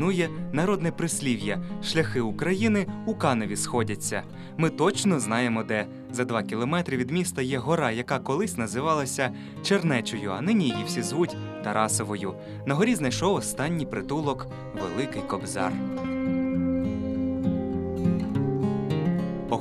Існує народне прислів'я: шляхи України у каневі сходяться. Ми точно знаємо, де. За два кілометри від міста є гора, яка колись називалася Чернечою, а нині її всі звуть Тарасовою. На горі знайшов останній притулок Великий Кобзар.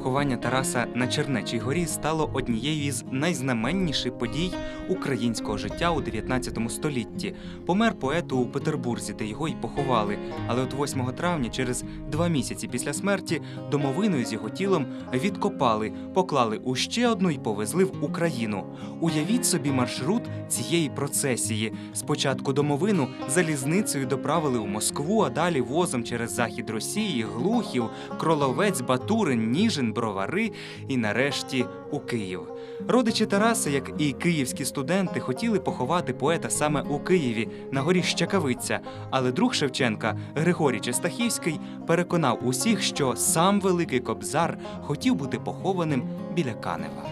Поховання Тараса на Чернечій горі стало однією із найзнаменніших подій українського життя у 19 столітті. Помер поет у Петербурзі, де його й поховали. Але от 8 травня, через два місяці після смерті, домовиною з його тілом відкопали, поклали у ще одну й повезли в Україну. Уявіть собі маршрут цієї процесії. Спочатку домовину залізницею доправили у Москву, а далі возом через захід Росії, Глухів, Кроловець, Батурин, Ніжин, Бровари і нарешті у Київ. Родичі Тараса, як і київські студенти, хотіли поховати поета саме у Києві на горі Щакавиця. Але друг Шевченка, Григорій Честахівський, переконав усіх, що сам Великий Кобзар хотів бути похованим біля Канева.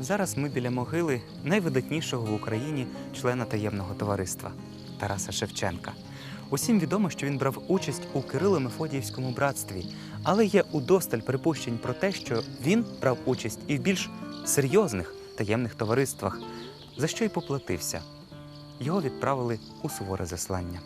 Зараз ми біля могили найвидатнішого в Україні члена таємного товариства Тараса Шевченка. Усім відомо, що він брав участь у Кирило-Мефодіївському братстві, але є удосталь припущень про те, що він брав участь і в більш серйозних таємних товариствах, за що й поплатився. Його відправили у суворе заслання.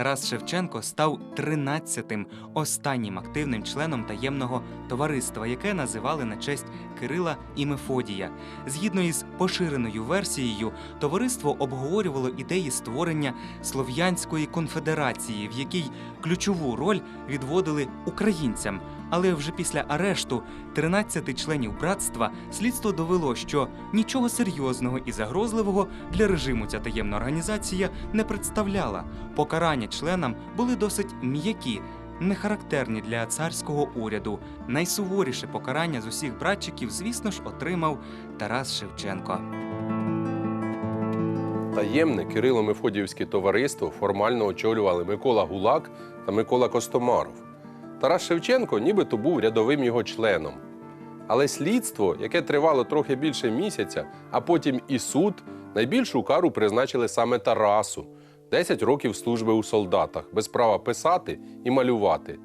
Тарас Шевченко став 13-тим останнім активним членом таємного товариства, яке називали на честь Кирила і Мефодія. Згідно із поширеною версією, товариство обговорювало ідеї створення Слов'янської конфедерації, в якій ключову роль відводили українцям. Але вже після арешту 13 членів братства слідство довело, що нічого серйозного і загрозливого для режиму ця таємна організація не представляла. Покарання членам були досить м'які, не характерні для царського уряду. Найсуворіше покарання з усіх братчиків, звісно ж, отримав Тарас Шевченко. Таємне Кирило-Мефодіївське товариство формально очолювали Микола Гулак та Микола Костомаров. Тарас Шевченко нібито був рядовим його членом. Але слідство, яке тривало трохи більше місяця, а потім і суд, найбільшу кару призначили саме Тарасу 10 років служби у солдатах, без права писати і малювати.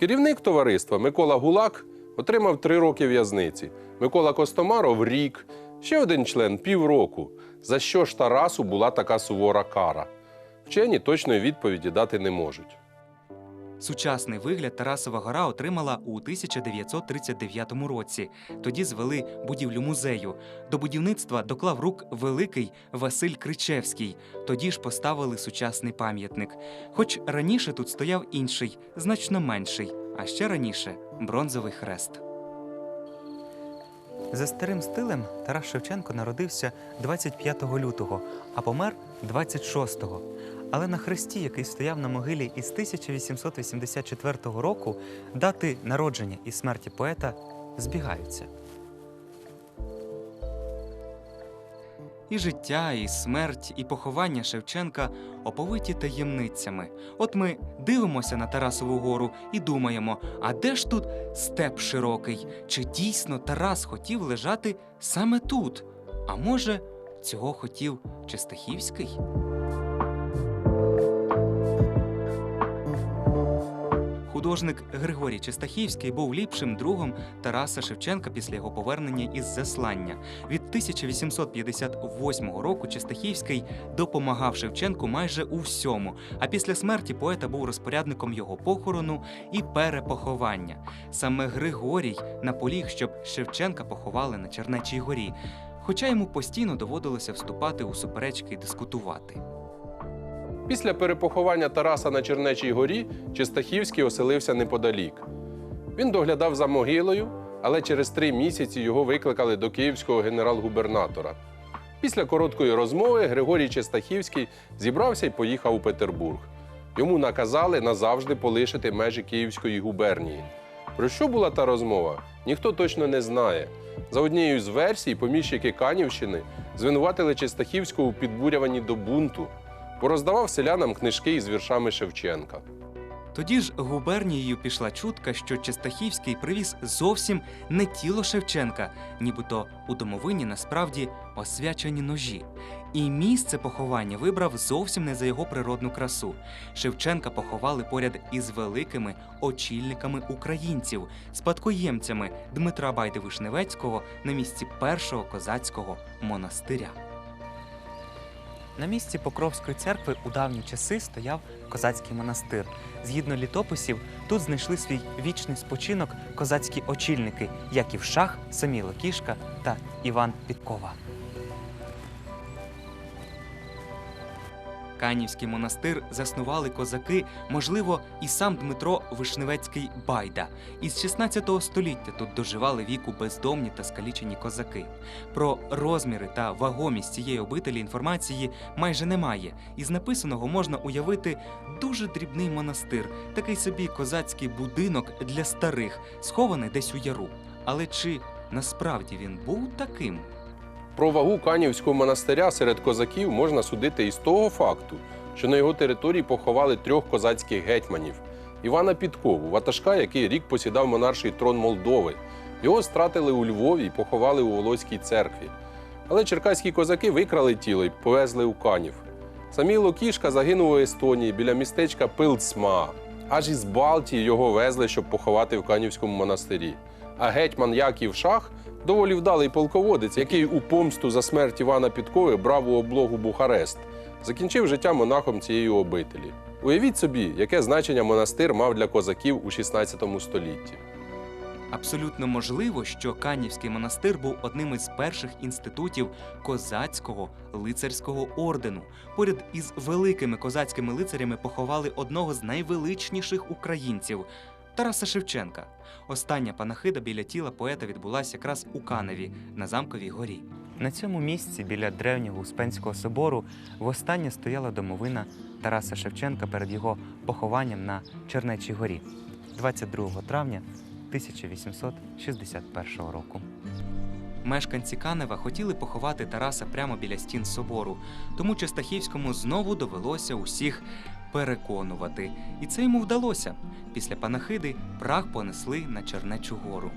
Керівник товариства Микола Гулак отримав 3 роки в'язниці, Микола Костомаров рік, ще один член півроку. За що ж Тарасу була така сувора кара? Вчені точної відповіді дати не можуть. Сучасний вигляд Тарасова гора отримала у 1939 році. Тоді звели будівлю музею. До будівництва доклав рук великий Василь Кричевський. Тоді ж поставили сучасний пам'ятник. Хоч раніше тут стояв інший, значно менший, а ще раніше бронзовий хрест. За старим стилем Тарас Шевченко народився 25 лютого, а помер 26-го. Але на хресті, який стояв на могилі із 1884 року, дати народження і смерті поета збігаються. І життя, і смерть, і поховання Шевченка оповиті таємницями. От ми дивимося на Тарасову гору і думаємо: а де ж тут степ широкий? Чи дійсно Тарас хотів лежати саме тут? А може, цього хотів Честахівський? Художник Григорій Честахівський був ліпшим другом Тараса Шевченка після його повернення із заслання. Від 1858 року Честахівський допомагав Шевченку майже у всьому. А після смерті поета був розпорядником його похорону і перепоховання. Саме Григорій наполіг, щоб Шевченка поховали на Чернечій горі. Хоча йому постійно доводилося вступати у суперечки і дискутувати. Після перепоховання Тараса на Чернечій горі Чистахівський оселився неподалік. Він доглядав за могилою, але через три місяці його викликали до київського генерал-губернатора. Після короткої розмови Григорій Чистахівський зібрався і поїхав у Петербург. Йому наказали назавжди полишити межі Київської губернії. Про що була та розмова, ніхто точно не знає. За однією з версій, поміщики Канівщини звинуватили Чистахівського у підбурюванні до бунту, бо роздавав селянам книжки із віршами Шевченка. Тоді ж губернією пішла чутка, що Честахівський привіз зовсім не тіло Шевченка, нібито у домовині насправді освячені ножі. І місце поховання вибрав зовсім не за його природну красу. Шевченка поховали поряд із великими очільниками українців, спадкоємцями Дмитра Байди Вишневецького на місці першого козацького монастиря. На місці Покровської церкви у давні часи стояв козацький монастир. Згідно літописів, тут знайшли свій вічний спочинок козацькі очільники Яків Шах, самі Кішка та Іван Підкова. Канівський монастир заснували козаки, можливо, і сам Дмитро Вишневецький Байда. Із 16 століття тут доживали віку бездомні та скалічені козаки. Про розміри та вагомість цієї обителі інформації майже немає. Із написаного можна уявити дуже дрібний монастир, такий собі козацький будинок для старих, схований десь у яру. Але чи насправді він був таким? Про вагу Канівського монастиря серед козаків можна судити із того факту, що на його території поховали трьох козацьких гетьманів: Івана Підкову, ватажка, який рік посідав монарший трон Молдови. Його стратили у Львові і поховали у Волоській церкві. Але черкаські козаки викрали тіло і повезли у Канів. Саміло Кішка загинув у Естонії біля містечка Пилцма. Аж із Балтії його везли, щоб поховати в Канівському монастирі. А гетьман Яків Шах доволі вдалий полководець, який у помсту за смерть Івана Підкови брав у облогу Бухарест, закінчив життя монахом цієї обителі. Уявіть собі, яке значення монастир мав для козаків у 16 столітті. Абсолютно можливо, що Канівський монастир був одним із перших інститутів козацького лицарського ордену. Поряд із великими козацькими лицарями поховали одного з найвеличніших українців Тараса Шевченка. Остання панахида біля тіла поета відбулася якраз у Каневі на замковій горі. На цьому місці біля древнього Успенського собору востаннє стояла домовина Тараса Шевченка перед його похованням на Чернечій горі 22 травня 1861 року. Мешканці Канева хотіли поховати Тараса прямо біля стін собору, тому Честахівському знову довелося усіх переконувати. І це йому вдалося. Після панахиди прах понесли на Чернечу гору.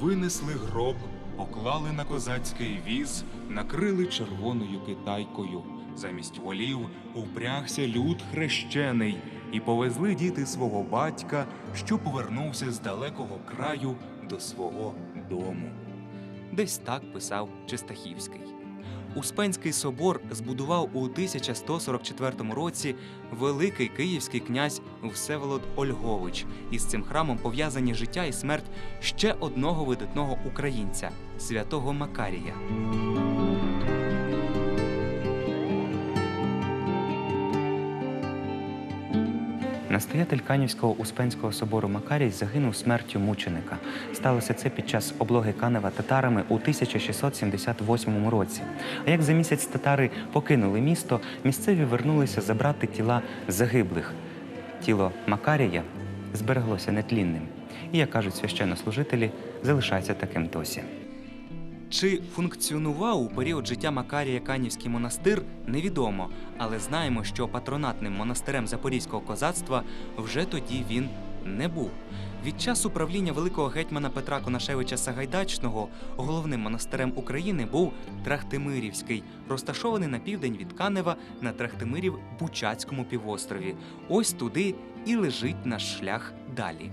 Винесли гроб, поклали на козацький віз, накрили червоною китайкою. Замість волів упрягся люд хрещений, і повезли діти свого батька, що повернувся з далекого краю до свого дому. Десь так писав Чистахівський. Успенський собор збудував у 1144 році великий київський князь Всеволод Ольгович. Із цим храмом пов'язані життя і смерть ще одного видатного українця святого Макарія. Настоятель Канівського Успенського собору Макарій загинув смертю мученика. Сталося це під час облоги Канева татарами у 1678 році. А як за місяць татари покинули місто, місцеві вернулися забрати тіла загиблих. Тіло Макарія збереглося нетлінним. І, як кажуть священнослужителі, залишається таким досі. Чи функціонував у період життя Макарія Канівський монастир, невідомо, але знаємо, що патронатним монастирем Запорізького козацтва вже тоді він не був. Від часу правління великого гетьмана Петра Конашевича Сагайдачного головним монастирем України був Трахтимирівський, розташований на південь від Канева на Трахтимирів Бучацькому півострові. Ось туди і лежить наш шлях далі.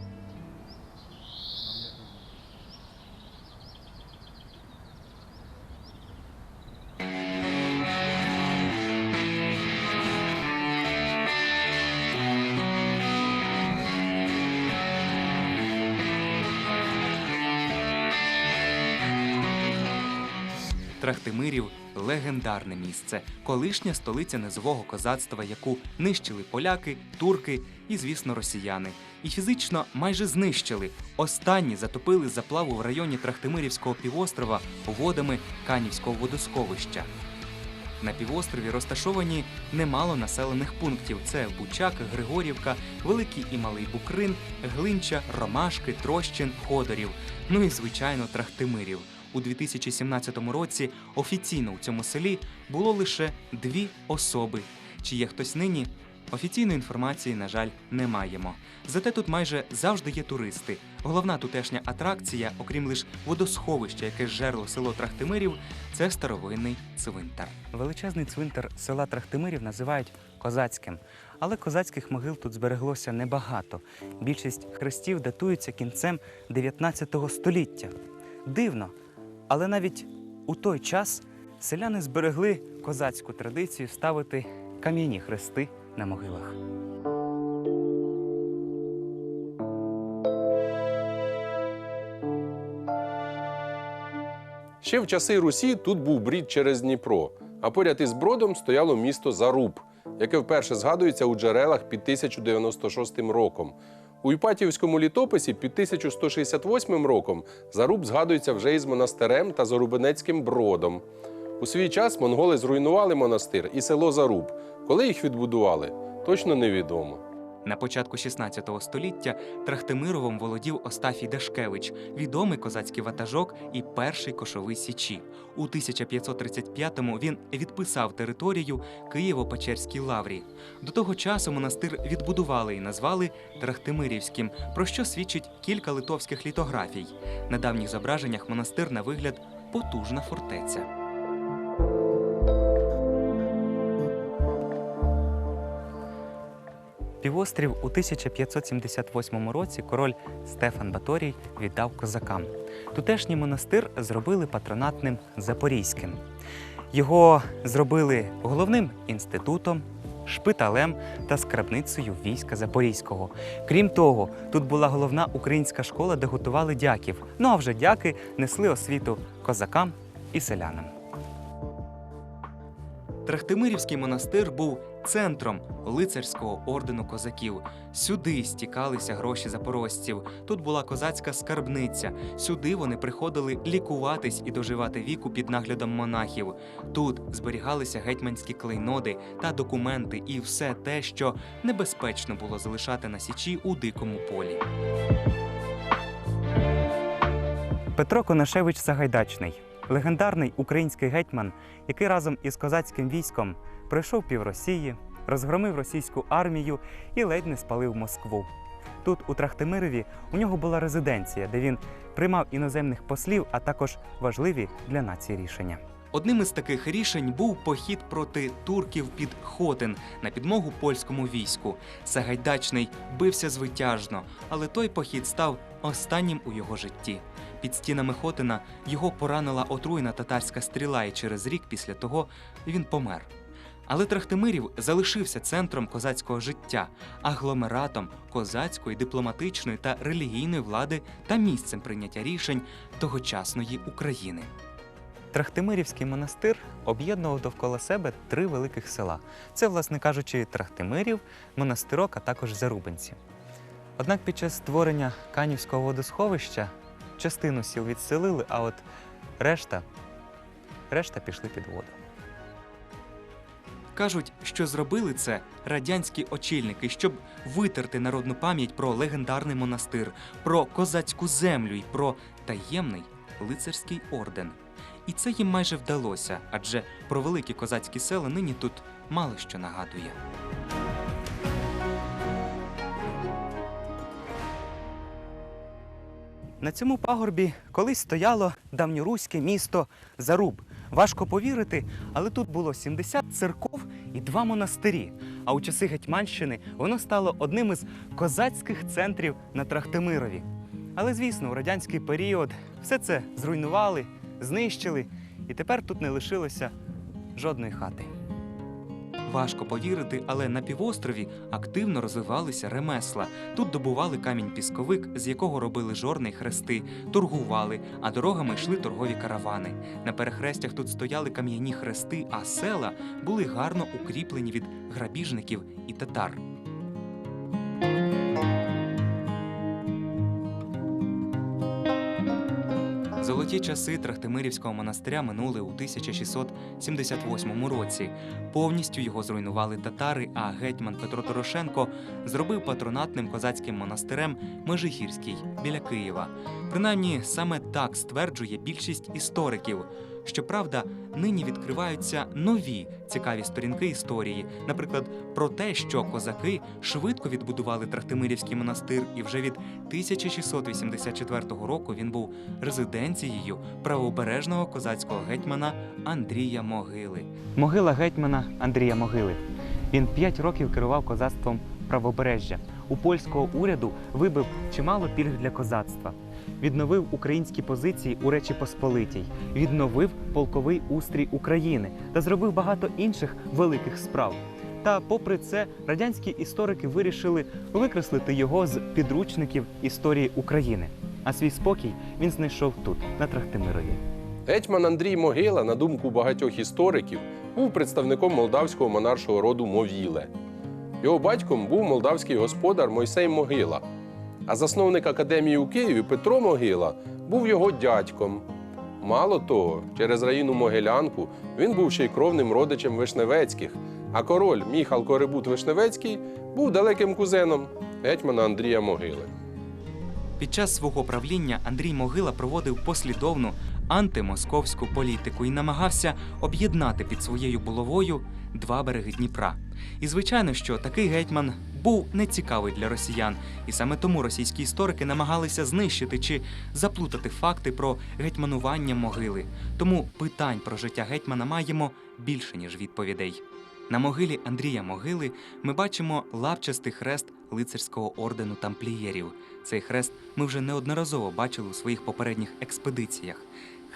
Трахтимирів легендарне місце, колишня столиця низового козацтва, яку нищили поляки, турки і, звісно, росіяни. І фізично майже знищили. Останні затопили заплаву в районі Трахтимирівського півострова водами Канівського водосховища. На півострові розташовані немало населених пунктів: це Бучак, Григорівка, Великий і Малий Букрин, Глинча, Ромашки, Трощин, Ходорів. Ну і звичайно Трахтимирів. У 2017 році офіційно у цьому селі було лише дві особи. Чи є хтось нині? Офіційної інформації, на жаль, не маємо. Зате тут майже завжди є туристи. Головна тутешня атракція, окрім лише водосховища, яке жерло село Трахтимирів, це старовинний цвинтар. Величезний цвинтар села Трахтимирів називають козацьким, але козацьких могил тут збереглося небагато. Більшість хрестів датуються кінцем 19 століття. Дивно, але навіть у той час селяни зберегли козацьку традицію ставити кам'яні хрести на могилах. Ще в часи Русі тут був брід через Дніпро, а поряд із бродом стояло місто Заруб, яке вперше згадується у джерелах під 1096 роком. У Іпатівському літописі під 1168 роком Заруб згадується вже із монастирем та Зарубинецьким бродом. У свій час монголи зруйнували монастир і село Заруб. Коли їх відбудували, точно невідомо. На початку 16 століття Трахтимировом володів Остафій Дашкевич, відомий козацький ватажок і перший кошовий січі. У 1535-му він відписав територію Києво-Печерській лаврі. До того часу монастир відбудували і назвали Трахтимирівським, про що свідчить кілька литовських літографій. На давніх зображеннях монастир на вигляд потужна фортеця. Півострів у 1578 році король Стефан Баторій віддав козакам. Тутешній монастир зробили патронатним Запорізьким. Його зробили головним інститутом, шпиталем та скрабницею війська Запорізького. Крім того, тут була головна українська школа, де готували дяків. Ну а вже дяки несли освіту козакам і селянам. Трахтимирівський монастир був центром лицарського ордену козаків. Сюди стікалися гроші запорожців. Тут була козацька скарбниця. Сюди вони приходили лікуватись і доживати віку під наглядом монахів. Тут зберігалися гетьманські клейноди та документи, і все те, що небезпечно було залишати на січі у дикому полі. Петро Конашевич Сагайдачний легендарний український гетьман, який разом із козацьким військом пройшов пів Росії, розгромив російську армію і ледь не спалив Москву. Тут, у Трахтимирові, у нього була резиденція, де він приймав іноземних послів, а також важливі для нації рішення. Одним із таких рішень був похід проти турків під Хотин на підмогу польському війську. Сагайдачний бився звитяжно, але той похід став останнім у його житті. Під стінами Хотина його поранила отруйна татарська стріла, і через рік після того він помер. Але Трахтимирів залишився центром козацького життя, агломератом козацької, дипломатичної та релігійної влади та місцем прийняття рішень тогочасної України. Трахтимирівський монастир об'єднував довкола себе три великих села. Це, власне кажучи, Трахтимирів, монастирок, а також Зарубинці. Однак під час створення Канівського водосховища частину сіл відселили, а от решта, решта пішли під воду. Кажуть, що зробили це радянські очільники, щоб витерти народну пам'ять про легендарний монастир, про козацьку землю і про таємний лицарський орден. І це їм майже вдалося, адже про великі козацькі села нині тут мало що нагадує. На цьому пагорбі колись стояло давньоруське місто Заруб. Важко повірити, але тут було 70 церков і два монастирі. А у часи Гетьманщини воно стало одним із козацьких центрів на Трахтимирові. Але, звісно, у радянський період все це зруйнували, знищили, і тепер тут не лишилося жодної хати. Важко повірити, але на півострові активно розвивалися ремесла. Тут добували камінь пісковик, з якого робили жорни хрести, торгували, а дорогами йшли торгові каравани. На перехрестях тут стояли кам'яні хрести, а села були гарно укріплені від грабіжників і татар. Золоті часи Трахтимирівського монастиря минули у 1678 році. Повністю його зруйнували татари, а гетьман Петро Торошенко зробив патронатним козацьким монастирем Межигірський біля Києва. Принаймні, саме так стверджує більшість істориків. Щоправда, нині відкриваються нові цікаві сторінки історії, наприклад, про те, що козаки швидко відбудували Трахтимирівський монастир, і вже від 1684 року він був резиденцією правобережного козацького гетьмана Андрія Могили. Могила гетьмана Андрія Могили. Він п'ять років керував козацтвом правобережжя. У польського уряду вибив чимало пільг для козацтва. Відновив українські позиції у Речі Посполитій, відновив полковий устрій України та зробив багато інших великих справ. Та, попри це, радянські історики вирішили викреслити його з підручників історії України. А свій спокій він знайшов тут, на Трахтимирові. Гетьман Андрій Могила, на думку багатьох істориків, був представником молдавського монаршого роду Мовіле. Його батьком був молдавський господар Мойсей Могила, а засновник академії у Києві Петро Могила був його дядьком. Мало того, через раїну Могилянку він був ще й кровним родичем Вишневецьких, а король Міхал Корибут Вишневецький був далеким кузеном гетьмана Андрія Могили. Під час свого правління Андрій Могила проводив послідовну антимосковську політику і намагався об'єднати під своєю булавою два береги Дніпра. І звичайно, що такий гетьман був нецікавий для росіян, і саме тому російські історики намагалися знищити чи заплутати факти про гетьманування могили. Тому питань про життя гетьмана маємо більше ніж відповідей. На могилі Андрія Могили ми бачимо лапчастий хрест лицарського ордену тамплієрів. Цей хрест ми вже неодноразово бачили у своїх попередніх експедиціях.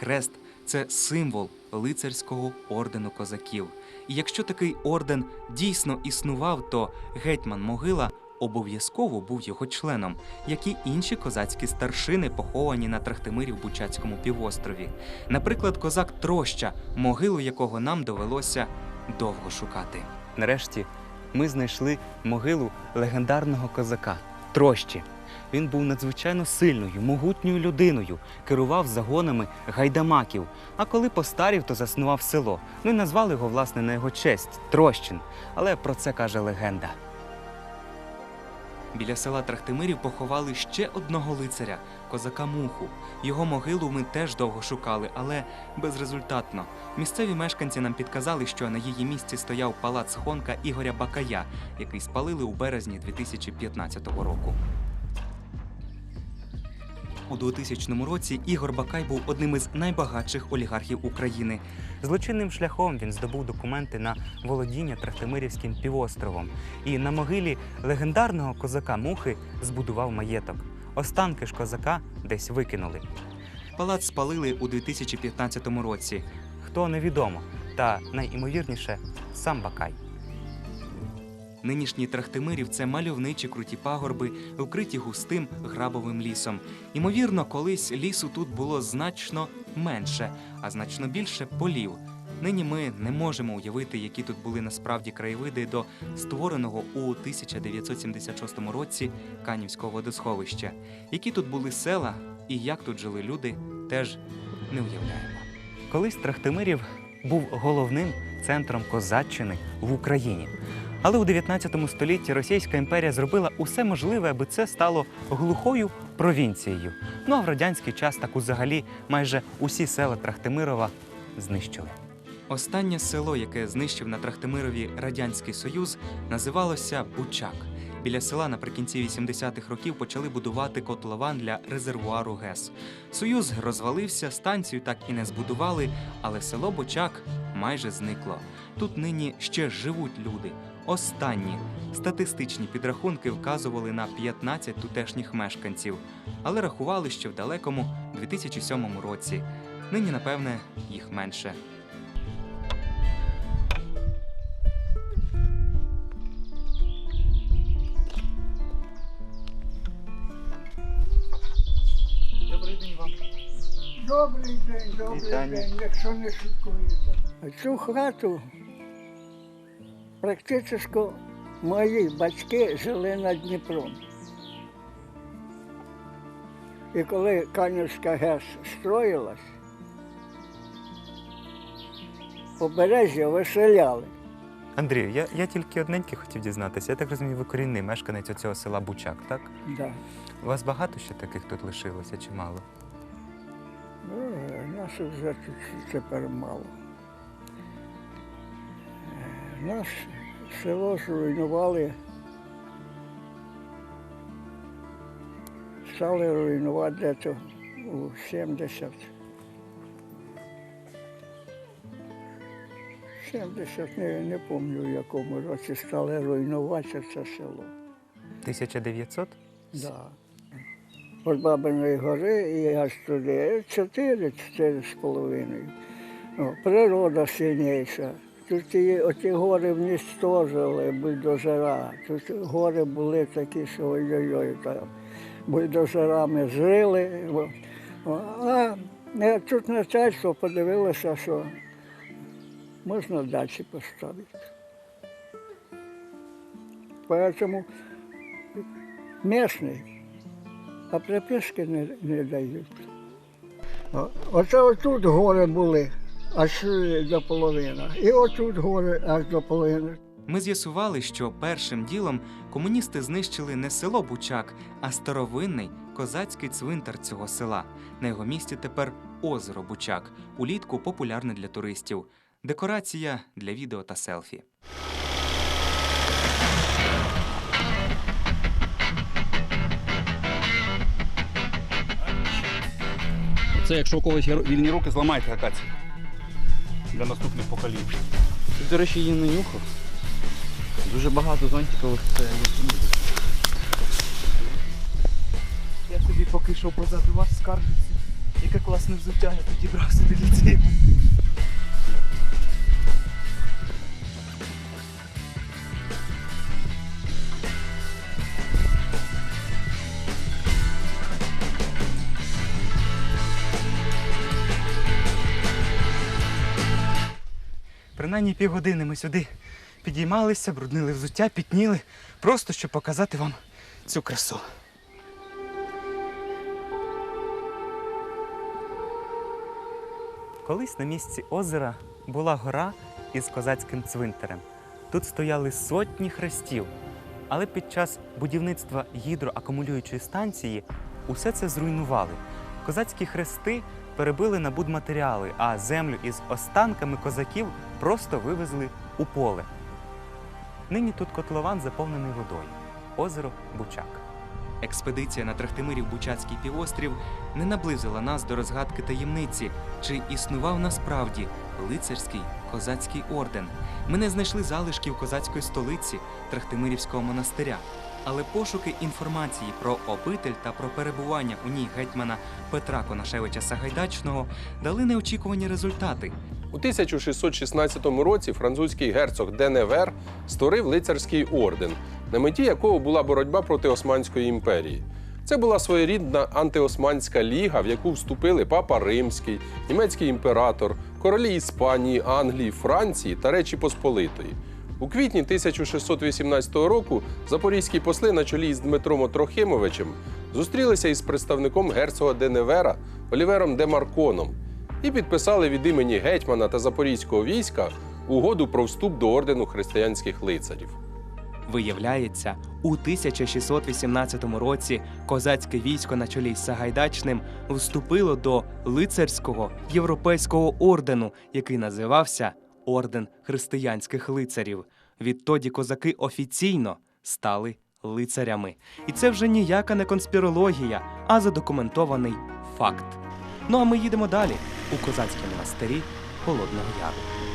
Хрест це символ лицарського ордену козаків. І якщо такий орден дійсно існував, то гетьман Могила обов'язково був його членом, як і інші козацькі старшини, поховані на Трахтимирі в Бучацькому півострові. Наприклад, козак Троща, могилу якого нам довелося довго шукати. Нарешті ми знайшли могилу легендарного козака Трощі. Він був надзвичайно сильною, могутньою людиною, керував загонами гайдамаків. А коли постарів, то заснував село. Ну і назвали його, власне, на його честь Трощин. Але про це каже легенда. Біля села Трахтимирів поховали ще одного лицаря козака Муху. Його могилу ми теж довго шукали, але безрезультатно. Місцеві мешканці нам підказали, що на її місці стояв палац Хонка Ігоря Бакая, який спалили у березні 2015 року. У 2000 році Ігор Бакай був одним із найбагатших олігархів України. Злочинним шляхом він здобув документи на володіння Трахтимирівським півостровом і на могилі легендарного козака Мухи збудував маєток. Останки ж козака десь викинули. Палац спалили у 2015 році. Хто невідомо, та найімовірніше сам Бакай. Нинішній Трахтимирів це мальовничі круті пагорби, вкриті густим грабовим лісом. Ймовірно, колись лісу тут було значно менше, а значно більше полів. Нині ми не можемо уявити, які тут були насправді краєвиди до створеного у 1976 році Канівського водосховища. Які тут були села і як тут жили люди, теж не уявляємо. Колись Трахтимирів був головним центром козаччини в Україні. Але у 19 столітті Російська імперія зробила усе можливе, аби це стало глухою провінцією. Ну а в радянський час так взагалі майже усі села Трахтимирова знищили. Останнє село, яке знищив на Трахтимирові Радянський Союз, називалося Бучак. Біля села наприкінці 80-х років почали будувати котлован для резервуару ГЕС. Союз розвалився, станцію так і не збудували, але село Бучак майже зникло. Тут нині ще живуть люди. Останні статистичні підрахунки вказували на 15 тутешніх мешканців, але рахували ще в далекому 2007 році. Нині, напевне, їх менше. Добрий день вам. Добрий день, добрий Вітання. день, якщо не шуткуєте. Цю хату практично мої батьки жили над Дніпром. І коли Канівська ГЕС строїлась, побережжя виселяли. Андрію, я, я тільки одненьке хотів дізнатися. Я так розумію, ви корінний мешканець цього села Бучак, так? Да. У вас багато ще таких тут лишилося чи мало? Ну, нас вже тепер мало. Наш село зруйнували, стали руйнувати десь у 70. 70, не, не пам'ятаю, в якому році стали руйнувати це село. 1900? Да. От Бабиної гори і аж туди чотири, чотири з половиною. Природа сильніша. Тут і оті гори вністожили бульдозера. Тут гори були такі, що ой-ой-ой. О. О, А тут начальство подивилося, що можна далі поставити. Поэтому місний, а приписки не, не дають. Оце отут гори були аж до половини. І отут гори аж до половини. Ми з'ясували, що першим ділом комуністи знищили не село Бучак, а старовинний козацький цвинтар цього села. На його місці тепер озеро Бучак, улітку популярне для туристів. Декорація для відео та селфі. Це якщо у когось є вільні руки, зламайте акацію. Для наступних поколінь. Ти, до речі, її не нюхав. Дуже багато зонтикових Це Я тобі поки що позаду вас скаржуся. Яке класне взуття я підібрав собі для Принаймні півгодини ми сюди підіймалися, бруднили взуття, пітніли, просто щоб показати вам цю красу. Колись на місці озера була гора із козацьким цвинтарем. Тут стояли сотні хрестів, але під час будівництва гідроакумулюючої станції усе це зруйнували. Козацькі хрести перебили на будматеріали, а землю із останками козаків просто вивезли у поле. Нині тут котлован заповнений водою. Озеро Бучак. Експедиція на Трахтимирів Бучацький півострів не наблизила нас до розгадки таємниці, чи існував насправді лицарський козацький орден. Ми не знайшли залишків козацької столиці Трахтимирівського монастиря. Але пошуки інформації про обитель та про перебування у ній гетьмана Петра Конашевича Сагайдачного дали неочікувані результати. У 1616 році французький герцог Деневер створив лицарський орден, на меті якого була боротьба проти Османської імперії. Це була своєрідна антиосманська ліга, в яку вступили папа Римський, німецький імператор, королі Іспанії, Англії, Франції та Речі Посполитої. У квітні 1618 року запорізькі посли на чолі з Дмитром Отрохимовичем зустрілися із представником герцога Деневера Олівером Демарконом і підписали від імені гетьмана та запорізького війська угоду про вступ до ордену християнських лицарів. Виявляється, у 1618 році козацьке військо на чолі з Сагайдачним вступило до лицарського європейського ордену, який називався Орден християнських лицарів. Відтоді козаки офіційно стали лицарями. І це вже ніяка не конспірологія, а задокументований факт. Ну а ми їдемо далі у козацькі монастирі Холодного Яру.